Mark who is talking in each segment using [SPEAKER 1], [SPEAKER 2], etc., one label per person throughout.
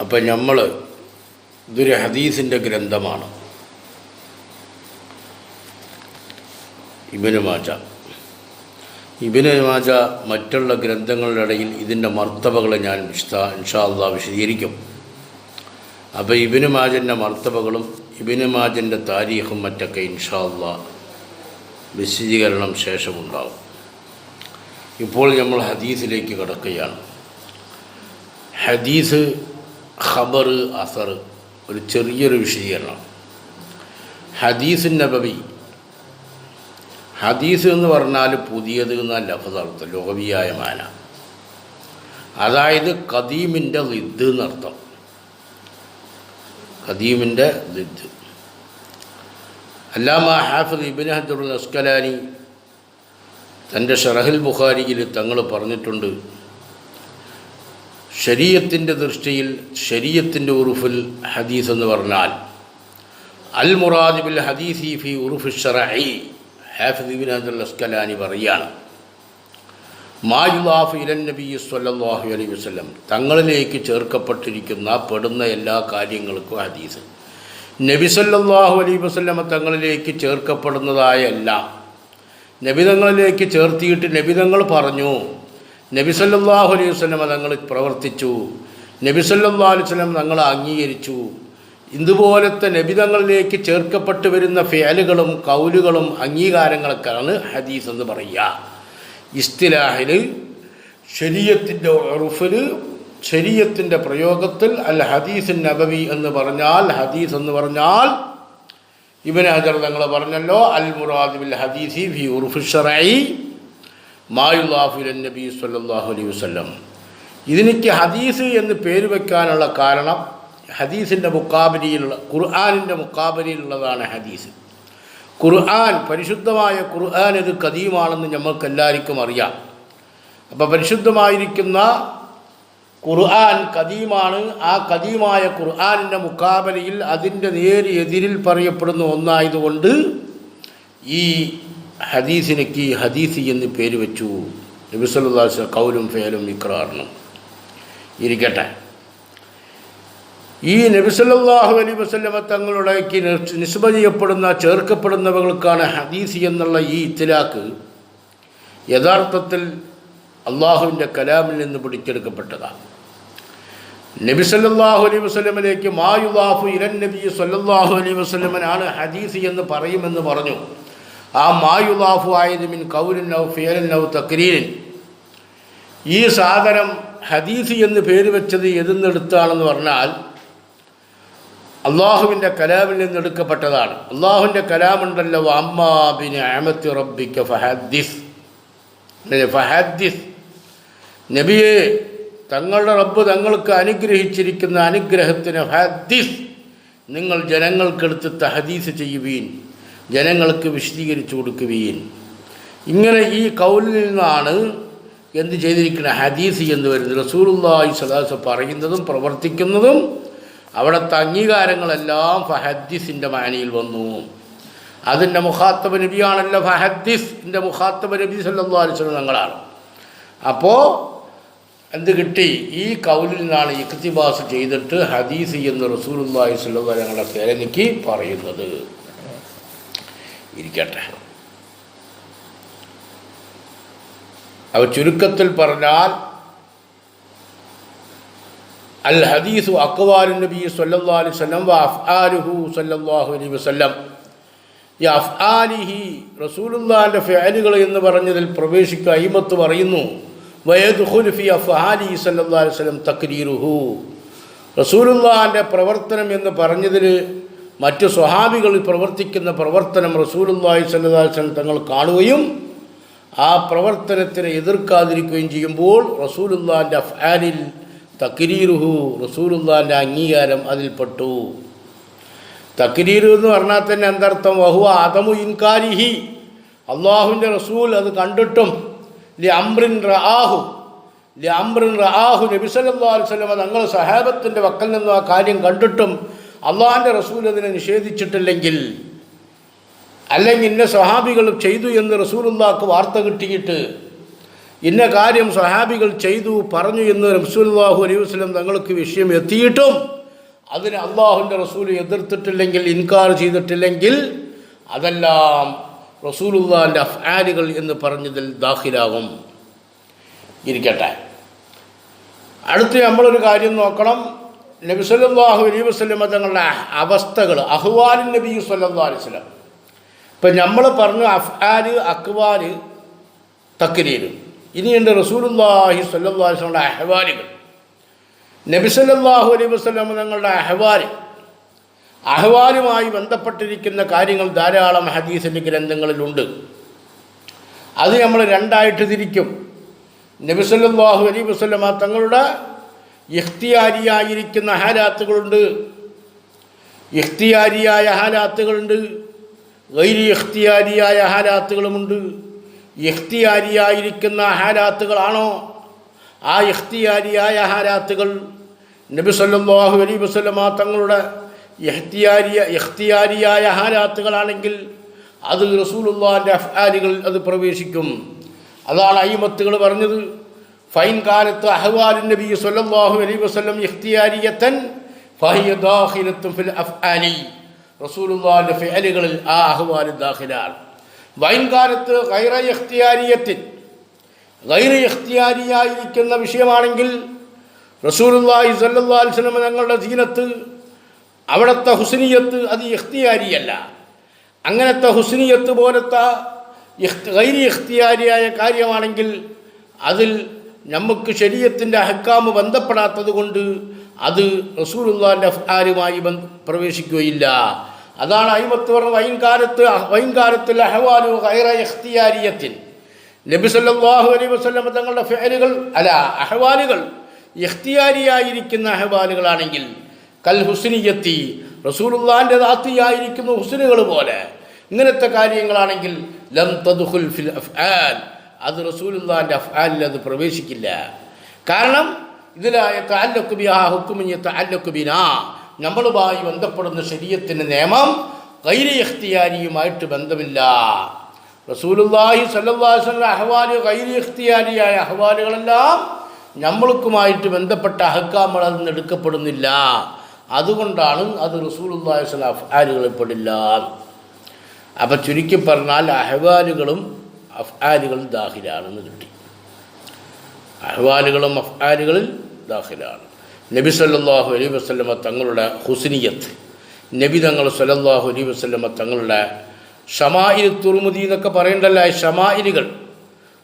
[SPEAKER 1] അപ്പം നമ്മൾ ഇതൊരു ഹദീസിന്റെ ഗ്രന്ഥമാണ്. ഇബിന് മാജ. ഇബിന് മാജ മറ്റുള്ള ഗ്രന്ഥങ്ങളുടെ ഇടയിൽ ഇതിന്റെ മർത്തബകൾ ഞാൻ വിശദ ഇൻഷാ അള്ളാഹ് വിശദീകരിക്കും. അപ്പോൾ ഇബിന് മാജന്റെ മർത്തബകളും ഇബിന് മാജന്റെ താരീഖും മറ്റൊക്കെ ഇൻഷാല്ല വിശദീകരണം ശേഷമുണ്ടാവും ഇപ്പോൾ നമ്മൾ ഹദീസിലേക്ക് കിടക്കുകയാണ്. ഹദീസ് ഖബർ അസർ ഒരു ചെറിയൊരു വിശദീകരണം. ഹദീസ് നബവി. ഹദീസ് എന്ന് പറഞ്ഞാൽ പുതിയത് എന്ന ലഫതർത്ഥം ലോകവിയായ മാന. അതായത് കദീമിന്റെ ലിദ് എന്നർത്ഥം. കദീമിന്റെ ലിദ്. അല്ലാമ ഹാഫിദ് ഇബിൻ ഹജറുൽ അസ്കലാനി തന്റെ ഷറഹിൽ ബുഖാരിയിൽ തങ്ങൾ പറഞ്ഞിട്ടുണ്ട് ശരീയത്തിന്റെ ദൃഷ്ടിയിൽ ശരീരത്തിന്റെ ഉറുഫിൽ ഹദീസ് എന്ന് പറഞ്ഞാൽ അൽ മുറാദിബിൽ ഹദീസി ഫി ഉറുഫ് ഷറഈ ഹാഫിദ് ഇബിൻ ഹജറുൽ അസ്കലാനി പറയുകയാണ് മായുലാഫ് ഇലൻ നബി സല്ലല്ലാഹു അലൈഹി വസ്ലം തങ്ങളിലേക്ക് ചേർക്കപ്പെട്ടിരിക്കുന്ന പെടുന്ന എല്ലാ കാര്യങ്ങൾക്കും ഹദീസ്. നബി സല്ലാഹു അലൈഹി വസ്ലമ തങ്ങളിലേക്ക് ചേർക്കപ്പെടുന്നതായ എല്ലാം നബിതങ്ങളിലേക്ക് ചേർത്തിയിട്ട് നബിതങ്ങൾ പറഞ്ഞു നബി സല്ലല്ലാഹു അലൈഹി വസ്ലമ തങ്ങൾ പ്രവർത്തിച്ചു. നബി സല്ലല്ലാഹു അലൈഹി വസല്ലം തങ്ങൾ അംഗീകരിച്ചു. ഇതുപോലത്തെ നബിതങ്ങളിലേക്ക് ചേർക്കപ്പെട്ടു വരുന്ന ഫേലുകളും കൗലുകളും അംഗീകാരങ്ങളൊക്കെയാണ് ഹദീസ് എന്ന് പറയുക. ഇസ്തിലാഹിൽ ശരീരത്തിന്റെ ഉറുഫിൽ ശരീരത്തിന്റെ പ്രയോഗത്തിൽ അൽ ഹദീസ് നബവി എന്ന് പറഞ്ഞാൽ ഹദീസ് എന്ന് പറഞ്ഞാൽ ഇബൻ ഹജർ തങ്ങൾ പറഞ്ഞല്ലോ അൽ മുറാദിബിൽ ഹദീസി ഫി ഉറുഫി ഷറഈ മായുല്ലാഫുൽ നബി സല്ലല്ലാഹു അലൈഹി വസല്ലം. ഇതിനിക്ക് ഹദീസ് എന്ന് പേര് വെക്കാനുള്ള കാരണം ഹദീസിന്റെ മുക്കാബരിയിലുള്ള ഖുർആാനിന്റെ മുക്കാബരിയിലുള്ളതാണ് ഹദീസ്. ഖുർആൻ പരിശുദ്ധമായ ഖുർആൻ ഇത് കദീമാണെന്ന് എല്ലാവർക്കും അറിയാം. അപ്പോൾ പരിശുദ്ധമായിരിക്കുന്ന ഖുർആൻ കദീമാണ് ആ കദീമായ ഖുർആാനിന്റെ മുക്കാബലയിൽ അതിന്റെ നേര് എതിരിൽ പറയപ്പെടുന്ന ഒന്നായതുകൊണ്ട് ഈ ഹദീസിനക്ക് ഹദീസി എന്ന് പേര് വെച്ചു. നബിസ്വല്ലാസ് കൗലും ഫേലും ഇക്രാറിനും. ഇരിക്കട്ടെ. ഈ നബിസല്ലാഹു അലൈ വസ്ലമ തങ്ങളുടേക്ക് നിസ്ബ ചെയ്യപ്പെടുന്ന ചേർക്കപ്പെടുന്നവകൾക്കാണ് ഹദീസി എന്നുള്ള ഈ ഇത്തിലാക്ക് യഥാർത്ഥത്തിൽ അള്ളാഹുവിന്റെ കലാമിൽ നിന്ന് പിടിച്ചെടുക്കപ്പെട്ടതാണ് നബി സല്ലല്ലാഹു അലൈഹി മായുലാഹു ഇലൻ നബി സല്ലാഹു അലൈഹി വസ്ലമനാണ് ഹദീസ് എന്ന് പറയുമെന്ന് പറഞ്ഞു. ആ മായുദാഫു ആയത് മിൻ കൗലിൻ നൗ ഫിയലിൻ നൗ തക്രീരിൻ. ഈ സാധനം ഹദീസ് എന്ന് പേര് വെച്ചത് എതിന്നെടുത്താണെന്ന് പറഞ്ഞാൽ അള്ളാഹുവിന്റെ കലാമിൽ നിന്നെടുക്കപ്പെട്ടതാണ് അള്ളാഹുവിന്റെ കലാമുണ്ടല്ലോ അമ്മാബിന് അമത്തി റബ്ബിക്ക ഫഹദ്ദിസ്. ഫഹദ്ദിസ്. നബിയെ തങ്ങളുടെ റബ്ബ് തങ്ങൾക്ക് അനുഗ്രഹിച്ചിരിക്കുന്ന അനുഗ്രഹത്തിന് ഹദ്ദിസ് നിങ്ങൾ ജനങ്ങൾക്കെടുത്ത് തഹദീസ് ചെയ്യുവീൻ. ജനങ്ങൾക്ക് വിശദീകരിച്ചു കൊടുക്കുകയും ഇങ്ങനെ ഈ കൗലിൽ നിന്നാണ് എന്ത് ചെയ്തിരിക്കുന്ന ഹദീസ് എന്ന് വരുന്നത്. റസൂലുള്ളാഹി സദാസ് പറയുന്നതും പ്രവർത്തിക്കുന്നതും അവിടുത്തെ അംഗീകാരങ്ങളെല്ലാം ഫഹദ്ദീസിന്റെ മാനിയിൽ വന്നു. അതിന്റെ മുഖാത്തബ നബിയാണല്ലോ ഫഹദ്ദീസിന്റെ മുഖാത്തബ നബി സല്ലല്ലാഹു അലൈഹി വസല്ലം തങ്ങളാണ്. അപ്പോൾ എന്ത് കിട്ടി? ഈ കൗലിൽ നിന്നാണ് ഇക്തിബാസ് ചെയ്തിട്ട് ഹദീസ് എന്ന് റസൂലുള്ളാഹി സ്വല്ലല്ലാഹു അലൈഹി ഞങ്ങളുടെ പേരനിക്ക് പറയുന്നത്. ഇരിക്കട്ടെ. അവ ചുരുക്കത്തിൽ പറഞ്ഞാൽ അൽ ഹദീസു അക്വാലു നബി സല്ലല്ലാഹു അലൈഹി വസല്ലം വ അഫ്ആലുഹു സല്ലല്ലാഹു അലൈഹി വസല്ലം. ഈ അഫ്ആലിഹി റസൂലുള്ളാഹിന്റെ ഫഅലുകൾ എന്ന് പറഞ്ഞതിൽ പ്രവേശിക്കുക അയിമത്ത് പറയുന്നു. വയദ്ഖുലു ഫി അഫ്ആലി സല്ലല്ലാഹു അലൈഹി വസല്ലം തക്രീറുഹു. റസൂലുള്ളാഹിന്റെ പ്രവർത്തനം എന്ന് പറഞ്ഞതിൽ മറ്റു സ്വഹാബികൾ പ്രവർത്തിക്കുന്ന പ്രവർത്തനം സല്ലല്ലാഹു അലൈഹി തങ്ങൾ കാണുകയും ആ പ്രവർത്തനത്തിനെ എതിർക്കാതിരിക്കുകയും ചെയ്യുമ്പോൾ റസൂലുള്ളാഹിന്റെ അഫ്ആലിൽ തക്രീറുഹു റസൂലുള്ളാഹിന്റെ അംഗീകാരം അതിൽപ്പെട്ടു. തക്രീറു എന്ന് പറഞ്ഞാൽ തന്നെ എന്തർത്ഥം? വഹു അതമു ഇൻകാരിഹി. അള്ളാഹുവിന്റെ റസൂൽ അത് കണ്ടിട്ടും. ലി അംറിൻ റഹു ലി അംറിൻ റഹു നബി സല്ലല്ലാഹു അലൈഹി വസല്ലം തങ്ങൾ സഹാബത്തിന്റെ വക്കൽ നിന്നും ആ കാര്യം കണ്ടിട്ടും. അള്ളാഹിന്റെ റസൂൽ അതിനെ നിഷേധിച്ചിട്ടില്ലെങ്കിൽ അല്ലെങ്കിൽ ഇന്ന സ്വഹാബികൾ ചെയ്തു എന്ന് റസൂലുള്ളാഹ്ക്ക് വാർത്ത കിട്ടിയിട്ട് ഇന്ന കാര്യം സ്വഹാബികൾ ചെയ്തു പറഞ്ഞു എന്ന് റസൂലുള്ളാഹു അലൈഹി വസ്ലം തങ്ങൾക്ക് വിഷയം എത്തിയിട്ടും അതിന് അള്ളാഹുവിന്റെ റസൂൽ എതിർത്തിട്ടില്ലെങ്കിൽ ഇൻകാർ ചെയ്തിട്ടില്ലെങ്കിൽ അതെല്ലാം റസൂലുള്ളാഹിന്റെ അഫ്ആലുകൾ എന്ന് പറഞ്ഞതിൽ ദാഖിലാകും. ഇരിക്കട്ടെ. അടുത്ത് നമ്മളൊരു കാര്യം നോക്കണം. നബി സല്ലല്ലാഹു അലൈ വസ്ലം തങ്ങളുടെ അവസ്ഥകൾ അഹ്വാലിൻ നബി സല്ലാ അലൈഹി വസല്ലം. ഇപ്പം നമ്മൾ പറഞ്ഞു അഫ്ആാൽ അക്വാൽ തക്രീര്. ഇനിയുണ്ട് റസൂലുള്ളാഹി സല്ലല്ലാഹു അലൈഹി വസല്ലമയുടെ അഹ്വാലുകൾ. നബി സല്ലല്ലാഹു അലൈഹി വസ്ലം തങ്ങളുടെ അഹ്വാൽ അഹ്വാലുമായി ബന്ധപ്പെട്ടിരിക്കുന്ന കാര്യങ്ങൾ ധാരാളം ഹദീസിന്റെ ഗ്രന്ഥങ്ങളിലുണ്ട്. അത് നമ്മൾ രണ്ടായിട്ട് തിരിക്കും. നബി സല്ലല്ലാഹു വസ്ലമ തങ്ങളുടെ ഇഖ്തിയാരിയായിരിക്കുന്ന ഹാലാത്തുകളുണ്ട്. ഇഖ്തിയാരിയായ ഹാലാത്തുകളുണ്ട്. ഗൈരി ഇഖ്തിയാരിയായ ഹാലാത്തുകളുമുണ്ട്. ഇഖ്തിയാരിയായിരിക്കുന്ന ഹാലാത്തുകളാണോ? ആ ഇഖ്തിയാരിയായ ഹാലാത്തുകൾ നബി സല്ലല്ലാഹു അലൈഹി വസല്ലമ തങ്ങളുടെ ഇഹ്തിയാരിയ ഇഖ്തിയാരിയായ ഹാലാത്തുകളാണെങ്കിൽ അത് റസൂലുള്ളാന്റെ അഫ്ആലുകളിൽ അത് പ്രവേശിക്കും. അതാണ് അയിമത്തുകൾ പറഞ്ഞത്. ഫൈൻ കാലത്ത് അഹ്വാലു നബി സല്ലല്ലാഹു അലൈഹി വസല്ലം ഇഖ്തിയാരിയത്തൻ ഫഹിയ ദാഖിലത്തും ഫിൽ അഫ്ആലി റസൂലുള്ളാഹിന്റെ ഫിഅലുകളിൽ ആ അഹ്വാൽ ദാഖിലാണ്. വൈൻകാലത്ത് ഗൈറ ഇഖ്തിയാരിയത്തിൻ ഗൈറ ഇഖ്തിയാരിയായിരിക്കുന്ന വിഷയമാണെങ്കിൽ റസൂലുള്ളാഹി സല്ലല്ലാഹു അലൈഹി വസല്ലം തങ്ങളുടെ ദീനത്ത് അവിടുത്തെ ഹുസ്നിയത്ത് അത് ഇഖ്തിയാരിയല്ല. അങ്ങനത്തെ ഹുസ്നിയത്ത് പോലത്തെ ഗൈരി ഇഖ്തിയാരിയായ കാര്യമാണെങ്കിൽ അതിൽ നമുക്ക് ശരീരത്തിന്റെ അഹക്കാമ് ബന്ധപ്പെടാത്തത് കൊണ്ട് അത് റസൂലുള്ളാന്റെ അഫ്ആലുമായി ബന്ധ പ്രവേശിക്കുകയില്ല. അതാണ് അയിമത്ത് പറഞ്ഞ വൈൻകാലത്ത് വൈൻകാലത്തിൽ അഹ്വാലു ഗൈറ ഇഖ്തിയാരിയത്തിൻ. നബി സല്ലല്ലാഹു അലൈഹി വസല്ലം തങ്ങളുടെ ഫേലുകൾ അല്ല അഹ്വാലുകൾ എഹ്തിയാരിയായിരിക്കുന്ന അഹ്വാലുകളാണെങ്കിൽ കൽ ഹുസ്നിയത്തി റസൂലുള്ളാന്റെ ദാത്തിയായിരിക്കുന്ന ഹുസ്നുകൾ പോലെ ഇങ്ങനത്തെ കാര്യങ്ങളാണെങ്കിൽ ലം തദ്ഖുൽ ഫിൽ അഫ്ആൽ. അത് റസൂലുല്ലാന്റെ അഫ്ആലിൽ അത് പ്രവേശിക്കില്ല. കാരണം ഇതിലായ താല്ലക്ക് ആ ഹുക്കുമിഞ്ഞ താല്ലക്ക് ബിനാ. നമ്മളുമായി ബന്ധപ്പെടുന്ന ശരീരത്തിന്റെ നിയമം കൈരിയഖ്തിയാരിയുമായിട്ട് ബന്ധമില്ല. അലൈഹി വസല്ലം അഹ്വാൽ ഗൈരി ഇഖ്തിയാരിയായ അഹ്വാലുകളെല്ലാം നമ്മൾക്കുമായിട്ട് ബന്ധപ്പെട്ട അഹക്കാമൾ അതിൽ എടുക്കപ്പെടുന്നില്ല. അതുകൊണ്ടാണ് അത് റസൂലുള്ളാഹി സ്വല അഫ്ആലുകളിൽ പെടില്ല. അപ്പം ചുരുക്കി പറഞ്ഞാൽ അഹ്വാലുകളും അഫ്ആലുകളും ദാഹിലാണെന്ന് കിട്ടി. അഹ്വാലുകളും അഫ്ആലുകളിൽ ദാഹിലാണ് നബി സല്ലാഹു അലൈഹി വസല്ലമ തങ്ങളുടെ ഹുസ്നിയത്ത് നബി തങ്ങൾ സല്ലല്ലാഹു അലൈഹി വസല്ലമ തങ്ങളുടെ ഷമായിൽ തുറുമുതി എന്നൊക്കെ പറയണ്ടല്ല ഷമായിലുകൾ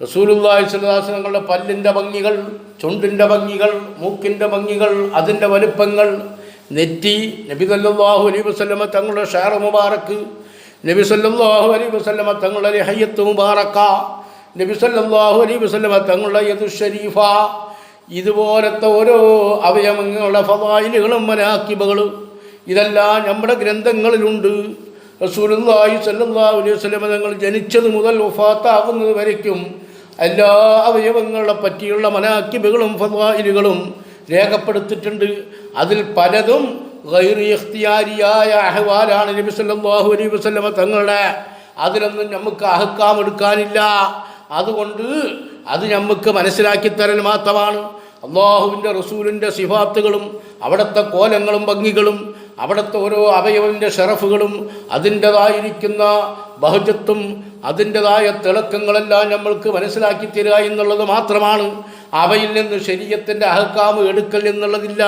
[SPEAKER 1] സ്വല്ലല്ലാഹു അലൈഹി തങ്ങളുടെ പല്ലിന്റെ ഭംഗികൾ ചുണ്ടിന്റെ ഭംഗികൾ മൂക്കിന്റെ ഭംഗികൾ അതിന്റെ വലുപ്പങ്ങൾ നെറ്റി നബി സല്ലല്ലാഹു അലൈഹി വസല്ലമ തങ്ങളുടെ ഷാറ മുബാറക്ക് നബി സല്ലല്ലാഹു അലൈഹി വസല്ലമ തങ്ങളുടെ ഹയ്യത്ത് മുബാറക്ക. നബി സല്ലല്ലാഹു അലൈഹി വസല്ലമ തങ്ങളുടെ യദു ഷരീഫ ഇതുപോലത്തെ ഓരോ അവയവങ്ങളുടെ ഫവായിലുകളും മനാക്കിബകളും ഇതെല്ലാം നമ്മുടെ ഗ്രന്ഥങ്ങളിലുണ്ട്. റസൂലുള്ളാഹി സല്ലല്ലാഹു അലൈഹി വസല്ലമ തങ്ങൾ ജനിച്ചത് മുതൽ വഫാത്താകുന്നത് വരയ്ക്കും. എല്ലാ അവയവങ്ങളെ പറ്റിയുള്ള മനാക്കിബുകളും ഫവായിലുകളും രേഖപ്പെടുത്തിയിട്ടുണ്ട്. അതിൽ പലതും ഇഖ്തിയാരിയായ അഹ്വാലാണ് നബി സല്ലല്ലാഹു അലൈഹി വസല്ലമ തങ്ങളുടെ. അതിലൊന്നും നമുക്ക് അഹക്കാം എടുക്കാനില്ല. അതുകൊണ്ട് അത് നമുക്ക് മനസ്സിലാക്കി തരൽ മാത്രമാണ്. അള്ളാഹുവിന്റെ റസൂലിന്റെ സിഫാത്തുകളും അവിടുത്തെ കോലങ്ങളും ഭംഗികളും അവിടുത്തെ ഓരോ അവയവന്റെ ഷറഫുകളും അതിന്റെതായിരിക്കുന്ന ബഹുജത്വം അതിന്റെതായ തിളക്കങ്ങളെല്ലാം നമ്മൾക്ക് മനസ്സിലാക്കി തരിക എന്നുള്ളത് മാത്രമാണ്. അവയിൽ നിന്ന് ശരീരത്തിന്റെ അഹക്കാമ് എടുക്കൽ എന്നുള്ളതില്ല.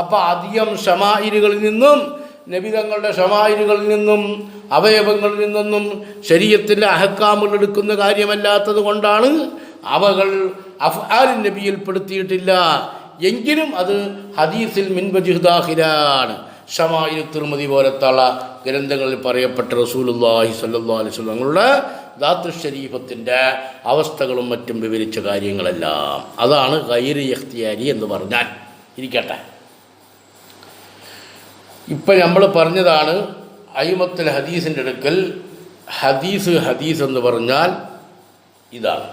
[SPEAKER 1] അപ്പം അധികം ഷമായിലുകളിൽ നിന്നും നബിതങ്ങളുടെ ഷമായിലുകളിൽ നിന്നും അവയവങ്ങളിൽ നിന്നൊന്നും ശരീരത്തിന്റെ അഹക്കാമുകൾ എടുക്കുന്ന കാര്യമല്ലാത്തത് കൊണ്ടാണ് അവകൾ നബിയിൽ നബിയിൽപ്പെടുത്തിയിട്ടില്ല. എങ്കിലും അത് ഹദീസിൽ മിൻബജിഹ്ദാഹിലാണ് ഷമായിൽ തിരുമതി പോലത്തുള്ള ഗ്രന്ഥങ്ങളിൽ പറയപ്പെട്ട റസൂലുല്ലാഹി സല്ലല്ലാഹു അലൈഹി തങ്ങളുടെ ദാത്തു ഷരീഫത്തിന്റെ അവസ്ഥകളും മറ്റും വിവരിച്ച കാര്യങ്ങളെല്ലാം. അതാണ് ഗൈരി ഇഖ്തിയാരി എന്ന് പറഞ്ഞാൽ. ഇരിക്കട്ടെ. ഇപ്പം നമ്മൾ പറഞ്ഞതാണ് അയിമത്തൽ ഹദീസിന്റെ അടുക്കൽ ഹദീസ് ഹദീസ് എന്ന് പറഞ്ഞാൽ ഇതാണ്.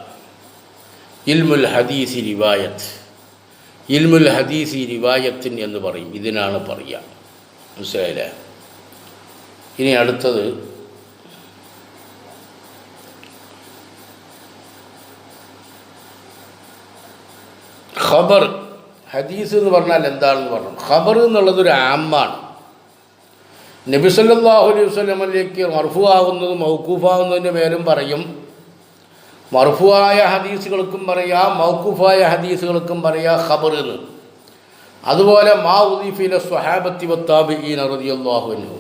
[SPEAKER 1] ഇൽമുൽ ഹദീസി റിവായത്ത്. ഇൽമുൽ ഹദീസി റിവായത്തിൻ എന്ന് പറയും. ഇതിനാണ് പറയുക മനസ്സിലായില്ലേ? ഇനി അടുത്തത് ഖബർ. ഹദീസ് എന്ന് പറഞ്ഞാൽ എന്താണെന്ന് പറഞ്ഞു. ഖബർ എന്നുള്ളത് ഒരു ആമാണ്. നബി സല്ലല്ലാഹു അലൈഹി വസ്ലമിലേക്ക് മർഫു മൗക്കൂഫാകുന്നതിന്റെ പേരും പറയും. മർഫുവായ ഹദീസുകൾക്കും പറയാം മൗക്കൂഫായ ഹദീസുകൾക്കും പറയാം ഖബർ എന്ന്. അതുപോലെ മാ ഉദീഫിലെ സ്വഹാബത്തി വത്താബിഈന റളിയല്ലാഹു അൻഹു.